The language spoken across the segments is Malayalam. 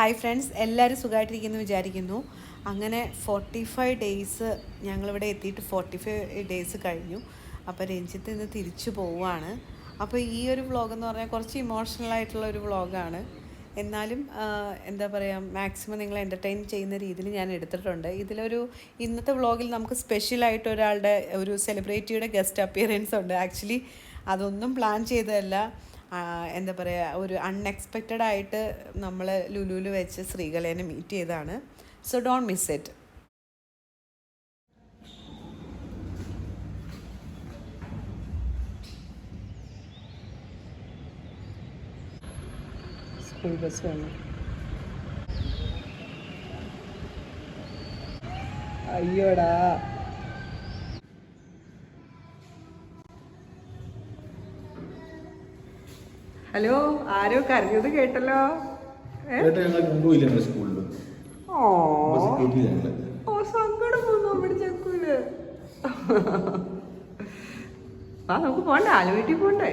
ഹായ് ഫ്രണ്ട്സ് എല്ലാവരും സുഖമായിട്ടിരിക്കുന്നു വിചാരിക്കുന്നു. അങ്ങനെ ഫോർട്ടി ഫൈവ് ഡേയ്സ് ഞങ്ങളിവിടെ എത്തിയിട്ട് ഫോർട്ടി ഫൈവ് ഡേയ്സ് കഴിഞ്ഞു. അപ്പോൾ രഞ്ജിത്ത് ഇന്ന് തിരിച്ചു പോവുകയാണ്. അപ്പോൾ ഈ ഒരു വ്ളോഗ് എന്ന് പറഞ്ഞാൽ കുറച്ച് ഇമോഷണൽ ആയിട്ടുള്ള ഒരു വ്ളോഗാണ് എന്നാലും എന്താ പറയുക മാക്സിമം നിങ്ങൾ എന്റർടൈൻ ചെയ്യുന്ന രീതിയിൽ ഞാൻ എടുത്തിട്ടുണ്ട്. ഇതിലൊരു ഇന്നത്തെ വ്ളോഗിൽ നമുക്ക് സ്പെഷ്യലായിട്ട് ഒരാളുടെ ഒരു സെലിബ്രിറ്റിയുടെ ഗസ്റ്റ് അപ്പിയറൻസ് ഉണ്ട്. ആക്ച്വലി അതൊന്നും പ്ലാൻ ചെയ്തതല്ല. എന്താ പറയുക ഒരു അൺഎക്സ്പെക്റ്റഡ് ആയിട്ട് നമ്മൾ ലുലുവിൽ വെച്ച് ശ്രീകലേനെ മീറ്റ് ചെയ്തതാണ്. So don't miss it school bus അയ്യോടാ. ഹലോ ആരോ കരഞ്ഞത് കേട്ടല്ലോ. ഓ. ഓ സങ്കടം വന്നു നമ്മുടെ ചക്കൂൽ ആ നമുക്ക് പോണ്ടേ? ആല വീട്ടിൽ പോണ്ടേ?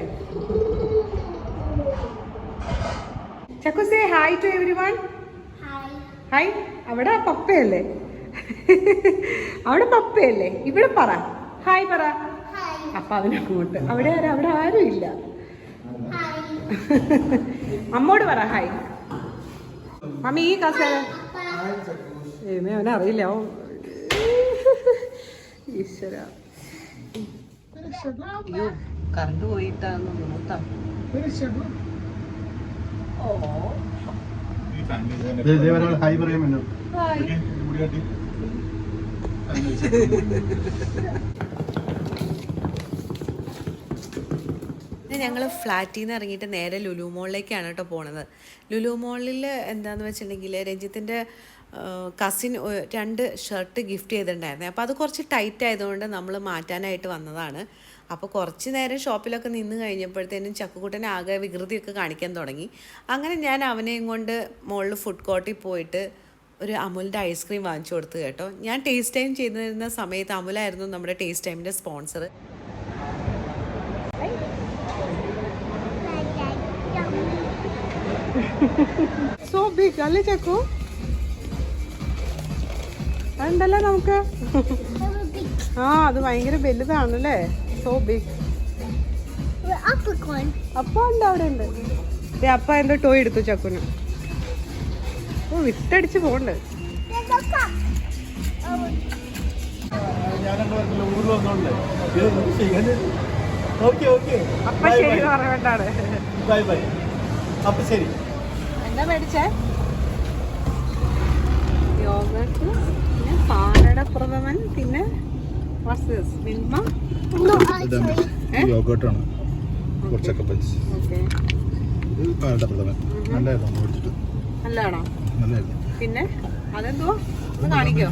Chakku say hi to everyone hi അവിടെ പപ്പയല്ലേ? അവിടെ പപ്പയല്ലേ? ഇവിടെ പറ. ഹായ് പറ. അപ്പൊ അവനങ്ങോട്ട് അവിടെ ആരാ? അവിടെ ആരും ഇല്ല. അമ്മോട് പറ ഹായ്. മമ്മി ഈ കസേര ഏമേ അവനെ അറിയില്ല. ഓ ഈശ്വര. കറണ്ട് പോയിട്ടാന്ന് ഓ. ഹായ് പറയാൻ ഹായ്. മുടികാട്ടി ഞങ്ങൾ ഫ്ലാറ്റിൽ നിന്ന് ഇറങ്ങിയിട്ട് നേരെ ലുലു മോളിലേക്കാണ് കേട്ടോ പോണത്. ലുലു മോളിൽ എന്താന്ന് വെച്ചിട്ടുണ്ടെങ്കിൽ രഞ്ജിത്തിന്റെ കസിൻ രണ്ട് ഷർട്ട് ഗിഫ്റ്റ് ചെയ്തിട്ടുണ്ടായിരുന്നു. അപ്പോൾ അത് കുറച്ച് ടൈറ്റ് ആയതുകൊണ്ട് നമ്മൾ മാറ്റാനായിട്ട് വന്നതാണ്. അപ്പോൾ കുറച്ച് നേരം ഷോപ്പിലൊക്കെ നിന്ന് കഴിഞ്ഞപ്പോഴത്തേനും ചക്കുക്കുട്ടനെ ആകെ വികൃതിയൊക്കെ കാണിക്കാൻ തുടങ്ങി. അങ്ങനെ ഞാൻ അവനെയും കൊണ്ട് മുകളിൽ ഫുഡ് കോർട്ടിൽ പോയിട്ട് ഒരു അമുലിന്റെ ഐസ്ക്രീം വാങ്ങിച്ചു കൊടുത്തു കേട്ടോ. ഞാൻ ടേസ്റ്റ് ടൈം ചെയ്തിരുന്ന സമയത്ത് അമുലായിരുന്നു നമ്മുടെ ടേസ്റ്റ് ടൈമിന്റെ സ്പോൺസർ സോ ബിഗ് അല്ലേ ചക്കു അതുണ്ടല്ലേ നമുക്ക് ആ അത് ഭയങ്കര വലുതാണല്ലേ സോ ബിഗ് അപ്പ ഉണ്ട് അവിടെ ഉണ്ട് അപ്പ എന്തോ ടോയ് എടുത്തു ചക്കുന് ഓ വിട്ടടിച്ചു പോണ്ട് അപ്പ ശരി പറയണ്ടാണ് ബൈ ബൈ അപ്പൊ ശരി എന്താ മേടിച്ചേ? യോഗട്ട് പിന്നെ പാലട പ്രഥമൻ പിന്നെ what's this? മിൽമ യോഗോട്ടാണ് കുറച്ചൊക്കെ പഞ്ച് ഇത് പാലട പ്രഥമൻ നല്ലായിരുന്നു മേടിച്ചിട്ട്. നല്ലതാണോ? നല്ലായിരുന്നു പിന്നെ? അതെന്തോ ഒന്ന് കാണിക്കോ.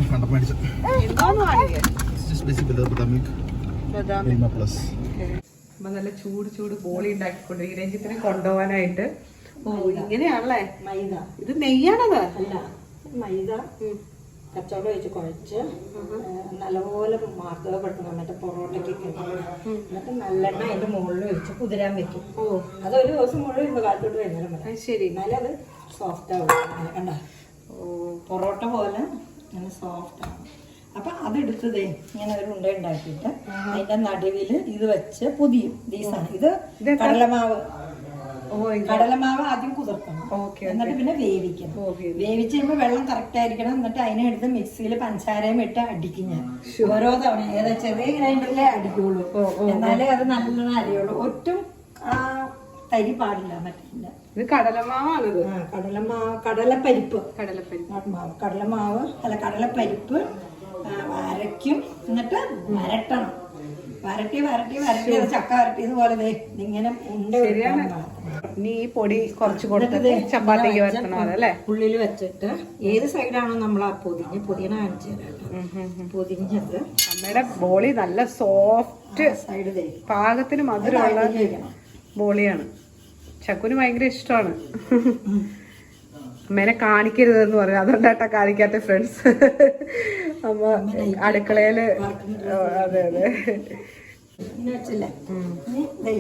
എന്തോന്ന് പ്ലസ് നല്ല ചൂട് ചൂട് ബോളി ഉണ്ടാക്കിക്കൊണ്ട് ഈ രഞ്ജിത്തിനെ കൊണ്ടുപോകാനായിട്ട്. ഓ ഇങ്ങനെയാണല്ലേ? മൈദ. ഇത് നെയ്യാണത്? അല്ല മൈദ കച്ചവടം വെച്ച് കുഴച്ച് നല്ലപോലെ മാർത്തപ്പെടുത്തണം എന്നിട്ട് പൊറോട്ടയ്ക്കൊക്കെ. എന്നിട്ട് നല്ലെണ്ണ അതിന്റെ മുകളിൽ വെച്ച് കുതിരാൻ വെക്കും. ഓ. അതൊരു ദിവസം മുഴുവൻ ഇന്ന് കാലത്തോട്ട് വൈകുന്നേരം വരെ. ശരി. എന്നാലും അത് സോഫ്റ്റ് ആവും. കണ്ടോ? ഓ. പൊറോട്ട പോലെ അങ്ങനെ സോഫ്റ്റ് ആവും. അപ്പൊ അതെടുത്തതേ ഇങ്ങനെ ഒരു ഉണ്ട ഉണ്ടാക്കിയിട്ട് അതിന്റെ നടുവിൽ ഇത് വെച്ച് പൊതിയും. ദീസാണ് ഇത് കടലമാവ്. കടലമാവ് ആദ്യം കുതിർക്കണം. ഓക്കെ എന്നിട്ട് പിന്നെ വേവിക്കണം. വേവിച്ച് കഴിയുമ്പോൾ വെള്ളം കറക്റ്റ് ആയിരിക്കണം. എന്നിട്ട് അതിനെടുത്ത് മിക്സിയിൽ പഞ്ചാരയും ഇട്ട് അടിക്കും ഞാൻ. ഓരോ തവണ. ഏതാ ചെറിയ ഗ്രൈൻഡറിലേ അടിക്കുള്ളൂ. എന്നാലേ അത് നല്ലതാണ് അരിയുള്ളൂ ഒട്ടും ആ തരി പാടില്ല മറ്റില്ല ഇത് കടലമാവാണത്. കടലമാവ് കടലപ്പരിപ്പ്. കടലപ്പരിപ്പ്. കടലമാവ് അല്ല കടലപ്പരിപ്പ് അരയ്ക്കും. എന്നിട്ട് വരട്ടണം. വരട്ടി വരട്ടി വരട്ടി ചക്ക വരട്ടിയത് പോലെ ഇങ്ങനെ ഉണ്ട് ഉണ്ട ഉരുട്ടാൻ നീ ഈ പൊടി കുറച്ച് കൊടുത്തത് ചപ്പാത്തിക്ക് വരത്തണം അതല്ലേ? ഉള്ളിൽ വെച്ചിട്ട് ഏത് സൈഡാണോ നമ്മൾ ആ പൊതിഞ്ഞ് പൊതിയണ കാണിച്ചു പൊതിഞ്ഞത് അമ്മയുടെ ബോളി നല്ല സോഫ്റ്റ് സൈഡ് പാകത്തിന് മധുരമുള്ള ബോളിയാണ്. ചക്കുന് ഭയങ്കര ഇഷ്ടമാണ്. അമ്മേനെ കാണിക്കരുതെന്ന് പറയും അതുകൊണ്ടാട്ടാ കാണിക്കാത്ത ഫ്രണ്ട്സ് അമ്മ അടുക്കളയിൽ അതെ അതെ.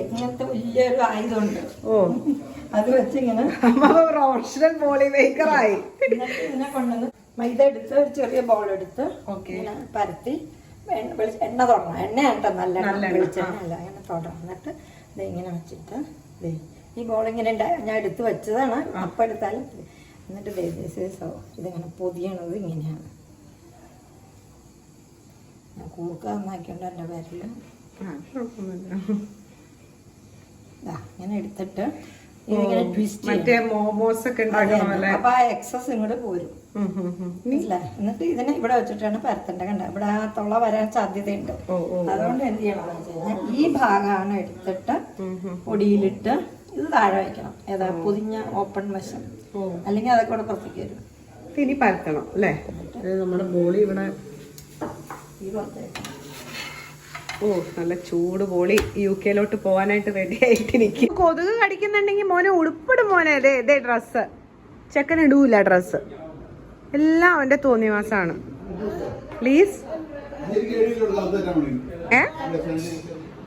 ഇങ്ങനത്തെ വലിയൊരു ആയുധമുണ്ട്. ഓ. അത് വെച്ചിങ്ങനെ അമ്മ പ്രൊഫഷണൽ ബോളി മേക്കറായി എന്നിട്ട് ഇതിനെ കൊണ്ടുവന്ന് മൈദ എടുത്ത് ഒരു ചെറിയ ബോൾ എടുത്ത് പരത്തി എണ്ണ വെളിച്ച- എണ്ണ തൊടണം. എണ്ണ കേട്ടോ നല്ല എണ്ണ. വെളിച്ചെണ്ണ അല്ല അങ്ങനെ എന്നിട്ട് ഇത് ഇങ്ങനെ വെച്ചിട്ട് ഈ ബോൾ ഇങ്ങനെ ഞാൻ എടുത്ത് വെച്ചതാണ്. അപ്പം എടുത്താലും എന്നിട്ട്. ഇതിങ്ങനെ പൊതിയണത് ഇങ്ങനെയാണ്. കൂർക്ക നന്നാക്കിയുണ്ട് എന്റെ പേരിൽ ഇങ്ങനെ എടുത്തിട്ട് ഇതിങ്ങനെ ട്വിസ്റ്റ് മറ്റേ മോമോസ് ഒക്കെ അപ്പൊ ആ എക്സസ് ഇങ്ങോട്ട് പോരും. മനസ്സിലായി? എന്നിട്ട് ഇതിനെ ഇവിടെ വെച്ചിട്ടാണ് പരത്തേണ്ടത് കണ്ട? ഇവിടെ ആ തൊള്ള വരാൻ സാധ്യതയുണ്ട്. അതുകൊണ്ട് എന്ത് ചെയ്യണം? ഈ ഭാഗമാണ് എടുത്തിട്ട് പൊടിയിലിട്ട് ഇത് താഴെ വയ്ക്കണം ഏതാ പൊതിഞ്ഞ ഓപ്പൺ വശം. അല്ലെങ്കിൽ അതൊക്കെ ഇവിടെ പുറത്തേക്ക് വരും ഇനി പരത്തണം അല്ലേ? നമ്മുടെ ബോളി ഇവിടെ ഈ പുറത്തേക്ക് ഓ നല്ല ചൂട് പോളി. യു കെയിലോട്ട് പോവാനായിട്ട് റെഡി ആയിട്ട് നിൽക്കും കൊതുക് കടിക്കുന്നുണ്ടെങ്കിൽ മോനെ ഉടുപ്പിടും മോനെ. അതെ ഇതേ ഡ്രസ്സ് ചെക്കൻ ഇടൂല ഡ്രസ്സ് എല്ലാം അവന്റെ തോന്നിവാസാണ്. പ്ലീസ് ഏ?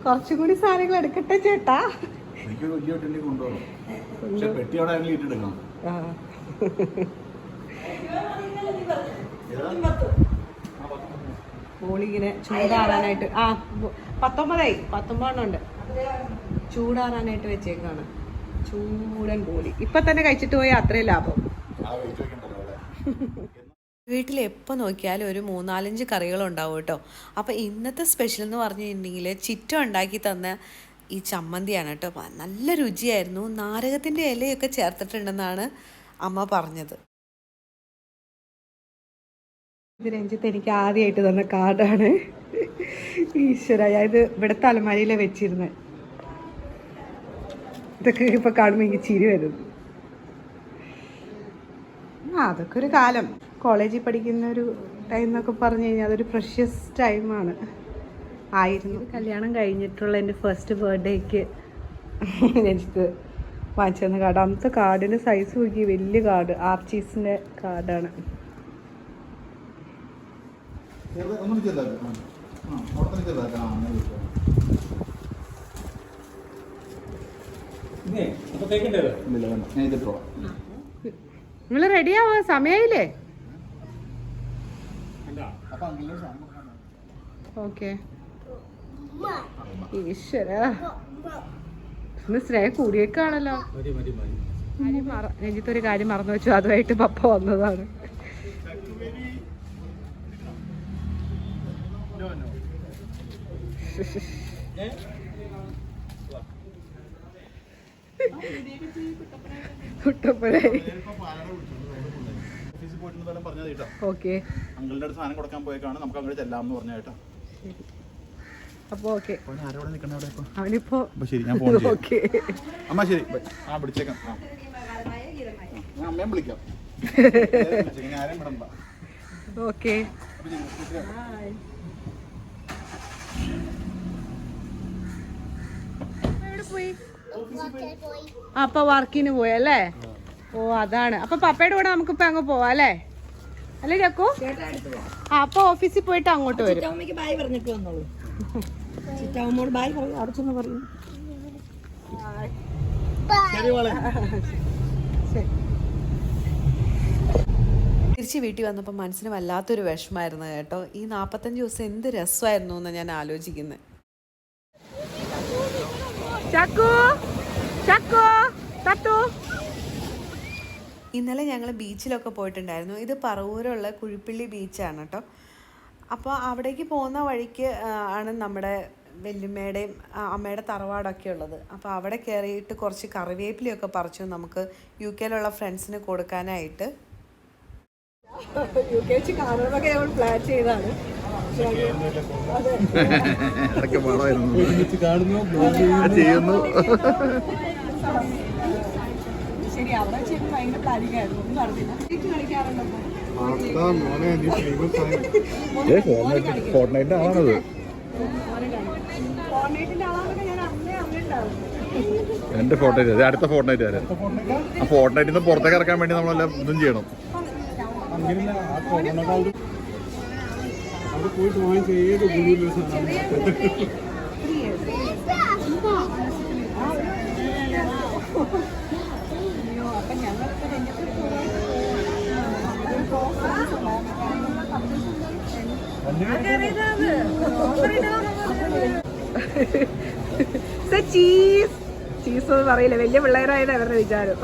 കുറച്ചും കൂടി സാധനങ്ങൾ എടുക്കട്ടെ ചേട്ടാ. എനിക്ക് വലിയ വണ്ടി കൊണ്ടുപോകണം പക്ഷെ പെട്ടി അവിടെ ആണെങ്കിൽ ഇട്ടെടുക്കണം ആ. ബോളി ഇങ്ങനെ ചൂടാറാനായിട്ട്. ആ പത്തൊമ്പതായി. പത്തൊമ്പതെണ്ണം ഉണ്ട്. ചൂടാറാനായിട്ട് വെച്ചേക്കാണ്. ചൂടൻ ബോളി ഇപ്പൊ തന്നെ കഴിച്ചിട്ട് പോയാൽ അത്രയും ലാഭം. വീട്ടിൽ എപ്പോൾ നോക്കിയാലും ഒരു മൂന്നാലഞ്ച് കറികളുണ്ടാവും കേട്ടോ. അപ്പോൾ ഇന്നത്തെ സ്പെഷ്യൽ എന്ന് പറഞ്ഞിട്ടുണ്ടെങ്കിൽ ചിറ്റ ഉണ്ടാക്കി തന്ന ഈ ചമ്മന്തിയാണ് കേട്ടോ. നല്ല രുചിയായിരുന്നു. നാരകത്തിന്റെ ഇലയൊക്കെ ചേർത്തിട്ടുണ്ടെന്നാണ് അമ്മ പറഞ്ഞത്. ഇത് രഞ്ജിത്ത് എനിക്ക് ആദ്യമായിട്ട് തന്ന കാർഡാണ്. ഈശ്വര അതായത് ഇത് ഇവിടെ തലമാരിയിലെ വെച്ചിരുന്നത് ഇതൊക്കെ ഇപ്പൊ കാണുമ്പോൾ എനിക്ക് ചിരി വരുന്നു ആ അതൊക്കെ ഒരു കാലം. കോളേജിൽ പഠിക്കുന്ന ഒരു ടൈം എന്നൊക്കെ പറഞ്ഞു കഴിഞ്ഞാൽ അതൊരു പ്രഷ്യസ് ടൈമാണ് ആയിരുന്നു. കല്യാണം കഴിഞ്ഞിട്ടുള്ള എന്റെ ഫസ്റ്റ് ബർത്ത്ഡേക്ക് എനിക്ക് വാങ്ങിച്ചു തന്ന കാർഡ്. അന്നത്തെ കാർഡിന്റെ സൈസ് നോക്കി വലിയ കാർഡ് ആർച്ചീസിന്റെ കാർഡാണ്. ചെറുത് ഒന്നും ചെറുതാക്കാം. ആ. അവിടെ തന്നെ ചെറുതാക്കാം. ആ അങ്ങനെ ഇതിട്ടോളാം നിങ്ങൾ സാധനം കൊടുക്കാൻ ഓക്കെ ഈശ്വര. ഇന്ന് സ്നേഹം കൂടിയേക്കാണല്ലോ. രഞ്ജിത്ത് ഒരു കാര്യം മറന്നു വെച്ചു. അതുമായിട്ട് പപ്പ വന്നതാണ്. കുട്ടപ്പനായി. ഓഫീസിൽ പോയിട്ട് വല്ലതും പറഞ്ഞാൽ കേട്ടോ ഓക്കെ. അങ്കിളിന്റെ അടുത്ത് സാധനം കൊടുക്കാൻ പോയേക്കാണ്. നമുക്ക് അങ്ങോട്ട് ചെല്ലാമെന്ന് പറഞ്ഞ കേട്ടോ. അപ്പോൾ ഓക്കെ അവനിപ്പോ ശരി ഞാൻ ഫോൺ ഓക്കെ. അമ്മ ശരി ആ വിളിച്ചേക്കാം ആ. ഞാൻ അമ്മയും വിളിക്കാം. ഓക്കെ. ശരി, അപ്പൊ വർക്കിന് പോയല്ലേ ഓ അതാണ്. അപ്പൊ പപ്പയുടെ കൂടെ നമുക്ക് ഇപ്പൊ അങ്ങ് പോവാ അല്ലേ? അല്ലേ ചക്കു? ആ അപ്പൊ ഓഫീസിൽ പോയിട്ട് അങ്ങോട്ട് വരും. ചിറ്റാമ്മയ്ക്ക് ബായ് പറഞ്ഞിട്ട് വന്നോളൂ. ചിറ്റാമ്മോട് ബായ് പറയും. അവിടെ ചെന്ന് പറയും. ശരി മോളെ. തിരിച്ച് വീട്ടിൽ വന്നപ്പോൾ മനസ്സിന് വല്ലാത്തൊരു വിഷമായിരുന്നു കേട്ടോ. ഈ നാൽപ്പത്തഞ്ച് ദിവസം എന്ത് രസമായിരുന്നു എന്ന് ഞാൻ ആലോചിക്കുന്നത് ചക്കു ചക്കു തട്ടു ഇന്നലെ ഞങ്ങൾ ബീച്ചിലൊക്കെ പോയിട്ടുണ്ടായിരുന്നു. ഇത് പറവൂരുള്ള കുഴിപ്പള്ളി ബീച്ചാണ് കേട്ടോ അപ്പോൾ അവിടേക്ക് പോകുന്ന വഴിക്ക് ആണ് നമ്മുടെ വല്യമ്മയുടെയും അമ്മയുടെ തറവാടൊക്കെ ഉള്ളത്. അപ്പോൾ അവിടെ കയറിയിട്ട് കുറച്ച് കറിവേപ്പിലയൊക്കെ പറിച്ചു നമുക്ക് യു കെയിലുള്ള ഫ്രണ്ട്സിന് കൊടുക്കാനായിട്ട്. യു കെ വെച്ച് കാണുന്നതൊക്കെ ഞങ്ങൾ പ്ലാൻ ചെയ്താണ് ഇടയ്ക്ക് പാടായിരുന്നു. കാണുന്നു ചെയ്യുന്നു. ശരി അവിടെ ഭയങ്കര പ്ലാനിങ് ആയിരുന്നു ഒന്നും നടന്നില്ല. കളിക്കാറുണ്ടോ എന്റെ ഫോർട്ട്നൈറ്റ് അതെ അടുത്ത ഫോർട്ട്നൈറ്റ് വരെ ആ ഫോർട്ട്നൈറ്റിൽ നിന്ന് പുറത്തേക്ക് ഇറക്കാൻ വേണ്ടി നമ്മളെല്ലാം ഇതും ചെയ്യണം. അവിടെ പോയിട്ട് വാങ്ങിച്ച ഏത് ഗുരുവിലുള്ള സാധനം ചീസ് ചീസ് പറയില്ല? വലിയ പിള്ളേരായത് അവരുടെ വിചാരം.